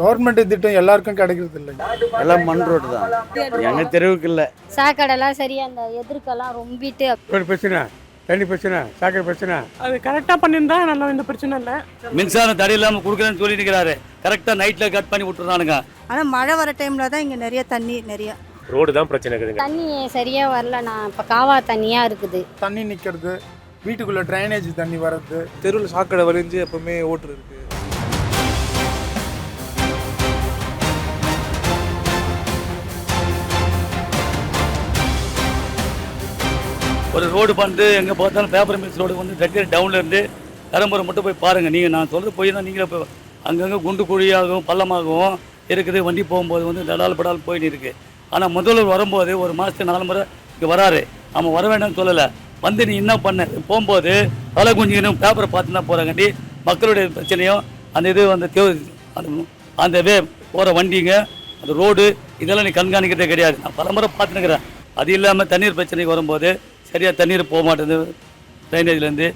Government திட்டம் எல்லாருக்கும் கிடைக்கிறது இல்லைங்க எல்லாம் மண் ரோடு தான். எங்கள் தெருவுக்கு இல்லை. சாக்கடைலாம் சரியா அந்த எதிர்க்கெல்லாம் ரொம்பிட்டு ஒரு பிரச்சனை தண்ணி பிரச்சனை சாக்கடை பிரச்சனை. அது கரெக்டாக பண்ணியிருந்தா நல்லா இந்த பிரச்சனை இல்லை. மின்சாரம் தடை இல்லாமல் கொடுக்குறேன்னு சொல்லிட்டு இருக்கிறாரு. கரெக்டாக நைட்டில் கட் பண்ணி விட்டுறானுங்க. ஆனால் மழை வர டைமில் தான் இங்கே நிறைய தண்ணி நிறைய. ரோடு தான் பிரச்சனை இருக்குதுங்க. தண்ணி சரியா வரல நான் இப்போ காவா தண்ணியா இருக்குது. தண்ணி நிற்கிறது வீட்டுக்குள்ளே ட்ரைனேஜ் தண்ணி வர்றது தெருவில் சாக்கடை வலிஞ்சு எப்பவுமே ஓட்டு இருக்கு ஒரு ரோடு வந்து எங்கே பார்த்தாலும் பேப்பர் மில்ஸ் ரோடு வந்து டெட்டி டவுன்ல இருந்து மட்டும் போய் பாருங்கள் நீங்கள் நான் சொல்கிறது போய் தான் நீங்களே இப்போ அங்கங்கே குண்டு குழியாகவும் பள்ளமாகவும் இருக்குது. வண்டி போகும்போது வந்து நடால் படால் போயிட்டு இருக்குது ஆனால் முதல்வர் வரும்போது ஒரு மாதத்துக்கு நாலு முறை இங்கே வராரு. அவன் வர வேண்டாம்னு சொல்லலை. வந்து நீ என்ன பண்ண? போகும்போது தலை குஞ்சிக்கணும் பேப்பரை பார்த்து தான் போகிறாங்கண்டி மக்களுடைய பிரச்சனையும் அந்த இது அந்த தேவ அந்த அந்த வே போகிற வண்டிங்க அந்த ரோடு இதெல்லாம் நீ கண்காணிக்கிறதே கிடையாது. நான் பலமுறை பார்த்துனுக்கிறேன் அது இல்லாமல் தண்ணீர் பிரச்சனைக்கு வரும்போது சரியாக தண்ணீர் போக மாட்டேங்குது. ட்ரைனேஜ்லேருந்து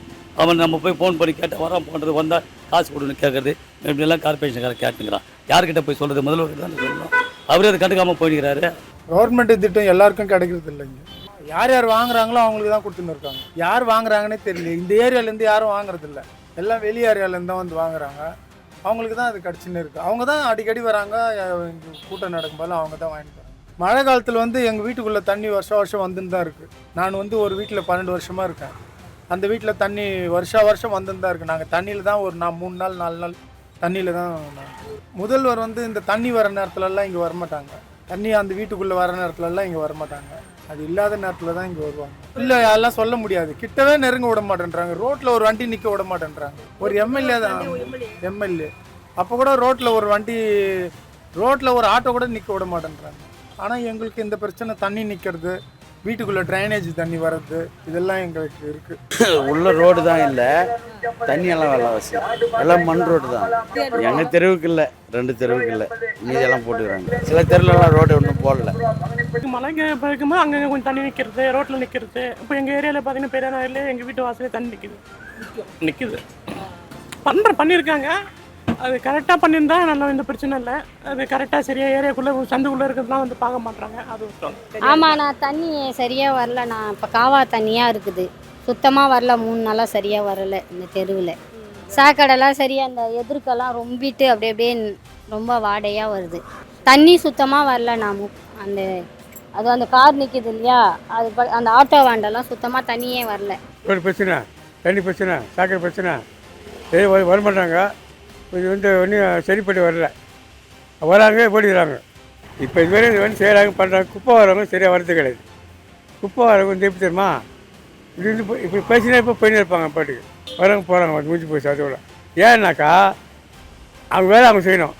அவன் நம்ம போய் ஃபோன் பண்ணி கேட்டால் வரான் போன்றது வந்தால் காசு கொடுன்னு கேட்குறது இப்படிலாம் கார்பரேஷன்காரர் கேட்டுங்கிறான் யார்கிட்ட போய் சொல்கிறது முதல்வர் தான் சொல்லணும். அவரே அதை கண்டுக்காமல் போயிடுறாரு கவர்மெண்ட் திட்டம் எல்லாருக்கும் கிடைக்கிறது இல்லைங்க. யார் யார் வாங்குறாங்களோ அவங்களுக்கு தான் கொடுத்துன்னு இருக்காங்க. யார் வாங்குறாங்கன்னே தெரியல. இந்த ஏரியாலேருந்து யாரும் வாங்குறது எல்லாம் வெளி ஏரியாலேருந்து தான் வந்து வாங்குறாங்க. அவங்களுக்கு தான் அது கிடச்சின்னு இருக்குது அவங்க தான் அடிக்கடி வராங்க. கூட்டம் நடக்கும்போது அவங்க தான் வாங்கிட்டு மழை காலத்தில் வந்து எங்கள் வீட்டுக்குள்ளே தண்ணி வருஷம் வருஷம் வந்துன்னு தான் இருக்குது நான் வந்து ஒரு வீட்டில் பன்னெண்டு வருஷமாக இருக்கேன். அந்த வீட்டில் தண்ணி வருஷா வருஷம் வந்துன்னு தான் இருக்குது நாங்கள் தண்ணியில் தான் ஒரு நான் மூணு நாள் நாலு நாள் தண்ணியில் தான் முதல்வர் வந்து இந்த தண்ணி வர நேரத்துலலாம் இங்கே வரமாட்டாங்க. தண்ணி அந்த வீட்டுக்குள்ளே வர நேரத்துலலாம் இங்கே வரமாட்டாங்க. அது இல்லாத நேரத்தில் தான் இங்கே வருவாங்க. இல்லை அதெல்லாம் சொல்ல முடியாது. கிட்டவே நெருங்க விட மாட்டேன்றாங்க. ரோட்டில் ஒரு வண்டி நிற்க விட மாட்டேன்றாங்க. ஒரு எம்எல்ஏ தான். எம்எல்ஏ. அப்போ கூட ரோட்டில் ஒரு வண்டி ரோட்டில் ஒரு ஆட்டோ கூட நிற்க விட மாட்டேன்றாங்க. ஆனால் எங்களுக்கு இந்த பிரச்சனை தண்ணி நிற்கிறது வீட்டுக்குள்ளே ட்ரைனேஜ் தண்ணி வர்றது இதெல்லாம் எங்களுக்கு இருக்குது உள்ள ரோடு தான் இல்லை. தண்ணியெல்லாம் வரல அவசியம் எல்லாம் மண் ரோடு தான். எங்கள் தெருவுக்கு இல்லை. ரெண்டு தெருவுக்கு இல்லை. மீதியெல்லாம் போட்டுக்கிறாங்க. சில தெருவுலலாம் ரோடு ஒன்றும் போடல. மழைங்க இருக்கும்போது அங்கங்கே கொஞ்சம் தண்ணி நிற்கிறது ரோட்டில் நிற்கிறது இப்போ எங்கள் ஏரியாவில் பார்த்தீங்கன்னா பெரியாரில் எங்கள் வீட்டு வாசலே தண்ணி நிற்கிது நிற்கிது பண்ணுற பண்ணியிருக்காங்க அது கரெக்டாக பண்ணியிருந்தா நல்லா இந்த பிரச்சனை இல்லை. அது கரெக்டாக சரியாக ஏரியாக்குள்ளே சந்துக்குள்ளே இருக்கிறதுலாம் வந்து பார்க்க மாட்றாங்க. அது விட்டோம் ஆமா நான் தண்ணி சரியா வரல. நான் இப்போ காவா தண்ணியா இருக்குது. சுத்தமா வரல. மூணு நாளா சரியா வரல இந்த தெருவில். சாக்கடைலாம் சரியா அந்த எதிர்க்கெல்லாம் ரொம்பிட்டு அப்படி அப்படியே ரொம்ப வாடையா வருது. தண்ணி சுத்தமா வரல நான் மு- அந்த அது அந்த கார் நிற்கிது இல்லையா? அது அந்த ஆட்டோ வேண்டெல்லாம் சுத்தமா தண்ணியே வரல. ஒரு பிரச்சனை தண்ணி பிரச்சனை சாக்கடை பிரச்சனை. வர வரமாட்டாங்க இது வந்து ஒன்றும் சரிப்பட்டு வரல. வராங்க போடுகிறாங்க இப்போ இதுவரை இது வந்து செய்கிறாங்க பண்ணுறாங்க குப்பை வரவங்க சரியாக வரது கிடையாது. குப்பை வரவங்க வந்து எப்படி தெரியுமா? இது வந்து போய் இப்படி பேசினா இப்போ போயின்னு இருப்பாங்க பாட்டுக்கு. வரவங்க போகிறாங்க வந்து முடிஞ்சு போச்சு அதோட ஏன்னாக்கா அவங்க வேலை அவங்க செய்யணும்.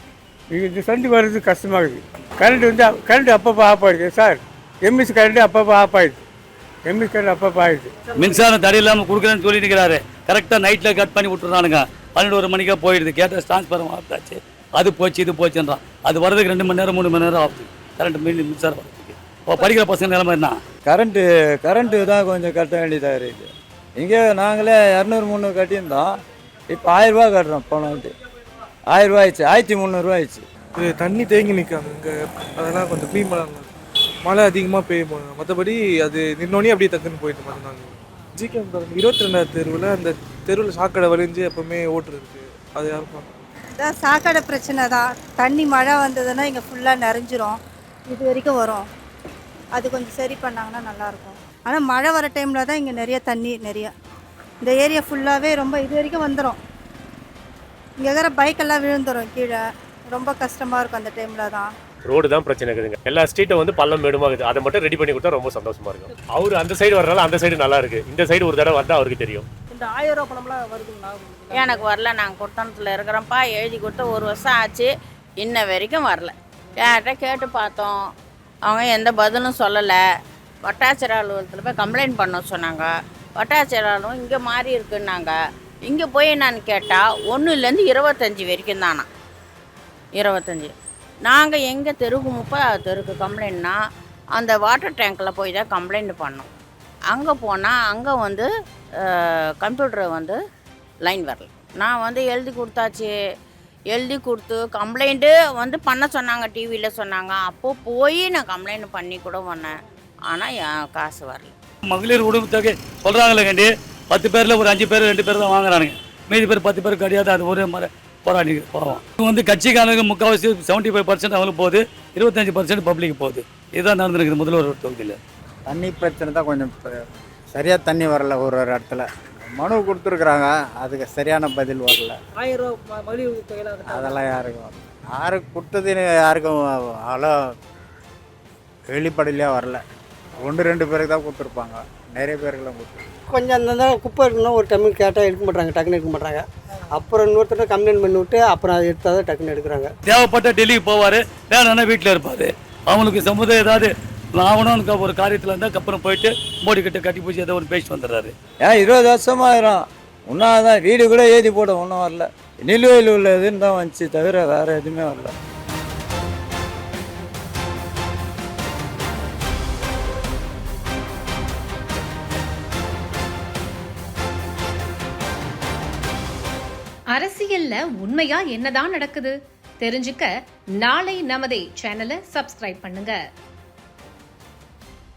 இது இந்த சந்தி வர்றது கஷ்டமாகுது. கரண்ட் வந்து கரண்ட் அப்பப்போ ஆஃப் ஆகிடுது சார் எம்எஸ் கரண்ட் அப்பப்போ ஆஃப் ஆகிடுது எம்எஸ் கரண்ட் அப்பப்போ ஆகிடுது மின்சாரம் தடையில்லாமல் கொடுக்குறேன்னு சொல்லிட்டு கரெக்டாக நைட்டில் கட் பண்ணி விட்டுறானுங்க. பன்னெண்டு ஒரு மணிக்கா போயிடுது. கேட்டால் டிரான்ஸ்ஃபார்மர் ஆஃப்டாச்சு அது போச்சு இது போச்சுன்றான். அது வரதுக்கு ரெண்டு மணி நேரம் மூணு மணி நேரம் ஆகுது. கரண்ட் மின் மின்சாரம் வரதுக்கு இப்போ படிக்கிற பசங்க நிலைமை என்ன? கரண்ட்டு கரண்ட்டு தான் கொஞ்சம் கட்ட வேண்டியதாக இருக்குது இங்கே நாங்களே இரநூறு முந்நூறு கட்டியிருந்தோம். இப்போ ஆயிரரூபா கட்டுறோம் போன வாட்டி ஆயிரரூபா ஆயிடுச்சு ஆயிரத்தி முந்நூறுரூவா ஆயிடுச்சு. இது தண்ணி தேங்கி நிற்காங்க இங்கே அதெல்லாம் கொஞ்சம் க்ளீன் பண்ணாங்க மழை அதிகமாக பெய்ய போனாங்க மற்றபடி அது நின்னோடனே அப்படியே டக்குன்னு போயிட்டு மட்டும்தாங்க ஜிகே இருபத்தி ரெண்டாவது தெருவில் அந்த தெருவில் சாக்கடை வலிஞ்சு எப்பவுமே ஓட்டு இருக்கு அது பார்க்க இதான் சாக்கடை பிரச்சனை தான். தண்ணி மழை வந்ததுன்னா இங்கே ஃபுல்லாக நிறைஞ்சிரும் இது வரைக்கும் வரும். அது கொஞ்சம் சரி பண்ணாங்கன்னா நல்லாயிருக்கும். ஆனால் மழை வர டைமில் தான் இங்கே நிறைய தண்ணி நிறைய. இந்த ஏரியா ஃபுல்லாகவே ரொம்ப இது வரைக்கும் வந்துடும் இங்கே இருக்கிற பைக்கெல்லாம் விழுந்துடும் கீழே. ரொம்ப கஷ்டமாக இருக்கும் அந்த டைமில் தான். ரோடு தான் பிரச்சனை இருக்குதுங்க. எல்லா ஸ்ட்ரீட்டும் வந்து பள்ளம் மேடுமா இருக்குது. அதை மட்டும் ரெடி பண்ணி கொடுத்தா ரொம்ப சந்தோஷமா இருக்கும். அவர் அந்த சைடு வரனால அந்த சைடு நல்லா இருக்கு. இந்த சைடு ஒரு தடவை வந்தா அவருக்கு தெரியும். இந்த ஆயிரம் ரூபா பணம்லாம் வருதுங்களா? எனக்கு வரல. நாங்கள் குட்டணத்தில் இருக்கிறோம்ப்பா. எழுதி கொடுத்து ஒரு வருஷம் ஆச்சு. இன்ன வரைக்கும் வரல. யார்கிட்ட கேட்டு பார்த்தோம். அவங்க எந்த பதிலும் சொல்லலை. வட்டாட்சியர் அலுவலகத்தில் போய் கம்ப்ளைண்ட் பண்ண சொன்னாங்க. வட்டாட்சியர் அலுவலகம் இங்கே மாறி இருக்குன்னாங்க. இங்கே போய் நான் கேட்டால் ஒன்றுலேருந்து இருபத்தஞ்சி வரைக்கும் தானா? இருபத்தஞ்சி. நாங்கள் எங்கள் தெருக்கு முப்பதாவது தெருக்கு கம்ப்ளைண்ட்னா அந்த வாட்டர் டேங்க்கில் போய் தான் கம்ப்ளைண்ட் பண்ணோம். அங்கே போனால் அங்கே வந்து கம்ப்யூட்டர் வந்து லைன் வரல. நான் வந்து எழுதி கொடுத்தாச்சு. எழுதி கொடுத்து கம்ப்ளைண்ட்டு வந்து பண்ண சொன்னாங்க டிவியில் சொன்னாங்க. அப்போது போய் நான் கம்ப்ளைண்ட் பண்ணி கூட பண்ணேன் ஆனால் என் காசு வரல. மகளிர் உடம்புத்தொகை சொல்கிறாங்களே கண்டி. பத்து பேரில் ஒரு அஞ்சு பேர் ரெண்டு பேர் தான் வாங்குறானுங்க. மீதி பேர் பத்து பேர் கிடையாது அது ஒரே மாதிரி போராடி போவோம் இது வந்து கட்சிக்காரங்க முக்கால்வாசி செவன்ட்டி ஃபைவ் பர்சன்ட் அவங்களுக்கு போகுது. இருபத்தஞ்சி பர்சன்ட் பப்ளிக் போகுது. இதுதான் நடந்துருக்குது முதல்வர் தொகுதியில். தண்ணி பிரச்சனை தான் கொஞ்சம் சரியாக தண்ணி வரல ஒரு ஒரு இடத்துல. மனு கொடுத்துருக்குறாங்க அதுக்கு சரியான பதில் வரல. ஆயிரம் ரூபா அதெல்லாம் யாருக்கும். யாருக்கு கொடுத்ததுன்னு யாருக்கும் அவ்வளோ வெளிப்படையிலே வரல. ஒன்று ரெண்டு பேருக்கு தான் கொடுத்துருப்பாங்க. நிறைய பேருக்குலாம் கொடுத்துருப்பாங்க கொஞ்சம் அந்த குப்பை இருக்குன்னா ஒரு டைம் கேட்டால் எடுக்க மாட்டாங்க டக்குன்னு எடுக்க மாட்டாங்க. அப்புறம் இன்னொருத்தர் கம்ப்ளைண்ட் பண்ணி விட்டு அப்புறம் அதை எடுத்தால் தான் டக்குன்னு எடுக்கிறாங்க. தேவைப்பட்ட டெல்லிக்கு போவார் வேணும்னா வீட்டில் இருப்பார்? அவங்களுக்கு சமுதாயம் ஏதாவது ஆகணும்னு ஒரு காரியத்தில் இருந்தால் அப்புறம் போயிட்டு மோடி கிட்ட கட்டி பூச்சி ஏதோ ஒன்று பேசிட்டு வந்துடுறாரு. ஏன் இருபது வருஷமா ஆயிரும் இன்னும் தான் வீடு கூட ஏற்றி போட ஒன்றும் வரல. நிலுவையில் உள்ளதுன்னு தான் வந்துச்சு தவிர வேற எதுவுமே வரல. அரசியல்ல உண்மையா என்னதான் நடக்குது? தெரிஞ்சுக்க நாளை நமதே சேனலை சப்ஸ்கிரைப் பண்ணுங்க.